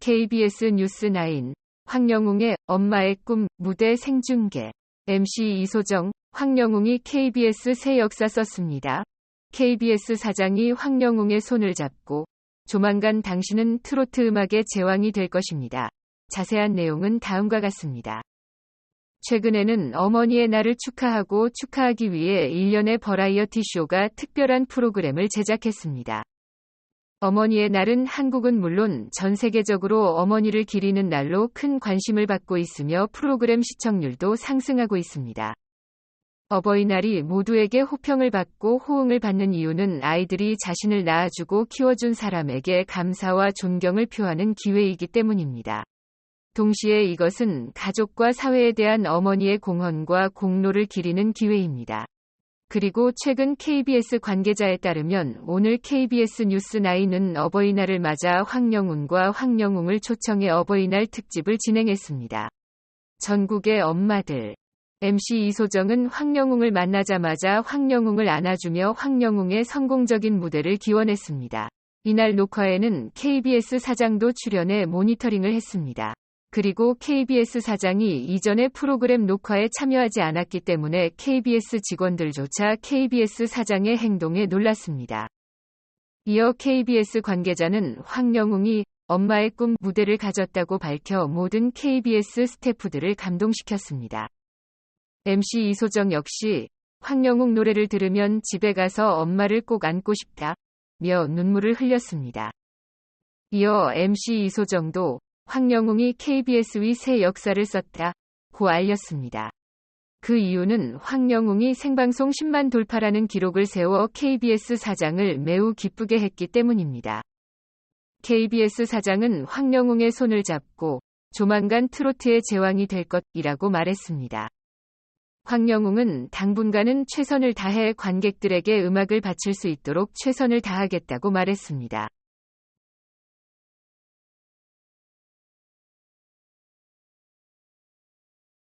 KBS 뉴스9 황영웅의 엄마의 꿈 무대 생중계 MC 이소정 황영웅이 KBS 새 역사 썼습니다. KBS 사장이 황영웅의 손을 잡고 조만간 당신은 트로트 음악의 제왕이 될 것입니다. 자세한 내용은 다음과 같습니다. 최근에는 어머니의 날을 축하하고 축하하기 위해 일련의 버라이어티 쇼가 특별한 프로그램을 제작했습니다. 어머니의 날은 한국은 물론 전 세계적으로 어머니를 기리는 날로 큰 관심을 받고 있으며 프로그램 시청률도 상승하고 있습니다. 어버이날이 모두에게 호평을 받고 호응을 받는 이유는 아이들이 자신을 낳아주고 키워준 사람에게 감사와 존경을 표하는 기회이기 때문입니다. 동시에 이것은 가족과 사회에 대한 어머니의 공헌과 공로를 기리는 기회입니다. 그리고 최근 KBS 관계자에 따르면 오늘 KBS 뉴스9은 어버이날을 맞아 황영훈과 황영웅을 초청해 어버이날 특집을 진행했습니다. 전국의 엄마들. MC 이소정은 황영웅을 만나자마자 황영웅을 안아주며 황영웅의 성공적인 무대를 기원했습니다. 이날 녹화에는 KBS 사장도 출연해 모니터링을 했습니다. 그리고 KBS 사장이 이전의 프로그램 녹화에 참여하지 않았기 때문에 KBS 직원들조차 KBS 사장의 행동에 놀랐습니다. 이어 KBS 관계자는 황영웅이 엄마의 꿈 무대를 가졌다고 밝혀 모든 KBS 스태프들을 감동시켰습니다. MC 이소정 역시 황영웅 노래를 들으면 집에 가서 엄마를 꼭 안고 싶다. 며 눈물을 흘렸습니다. 이어 MC 이소정도 황영웅이 KBS 위새 역사를 썼다. 고 알렸습니다. 그 이유는 황영웅이 생방송 10만 돌파라는 기록을 세워 KBS 사장을 매우 기쁘게 했기 때문입니다. KBS 사장은 황영웅의 손을 잡고 조만간 트로트의 제왕이 될 것이라고 말했습니다. 황영웅은 당분간은 최선을 다해 관객들에게 음악을 바칠 수 있도록 최선을 다하겠다고 말했습니다.